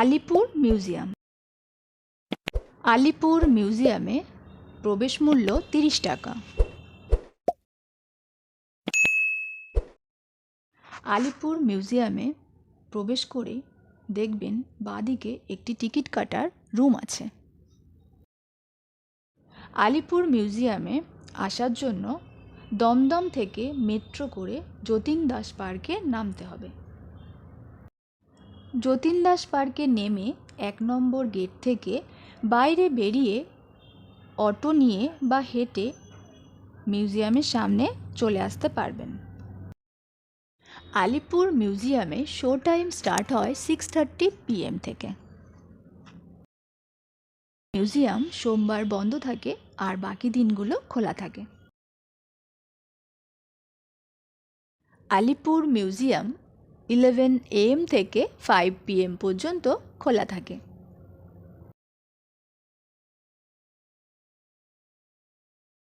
Alipur museum. Alipur মিউজিয়ামে প্রবেশ মূল্য তিরিশ টাকা। আলিপুর মিউজিয়ামে প্রবেশ করে দেখবেন বাঁদিকে একটি টিকিট কাটার রুম আছে। আলিপুর মিউজিয়ামে আসার জন্য দমদম থেকে মেট্রো করে যতীন দাস পার্কে নামতে হবে। যতীন দাস পার্কে নেমে এক নম্বর গেট থেকে বাইরে বেরিয়ে অটো নিয়ে বা হেঁটে মিউজিয়ামের সামনে চলে আসতে পারবেন। আলিপুর মিউজিয়ামে শো টাইম স্টার্ট হয় সিক্স থার্টি পিএম থেকে। মিউজিয়াম সোমবার বন্ধ থাকে আর বাকি দিনগুলো খোলা থাকে। আলিপুর মিউজিয়াম ইলেভেন এএম থেকে ফাইভ পিএম পর্যন্ত খোলা থাকে।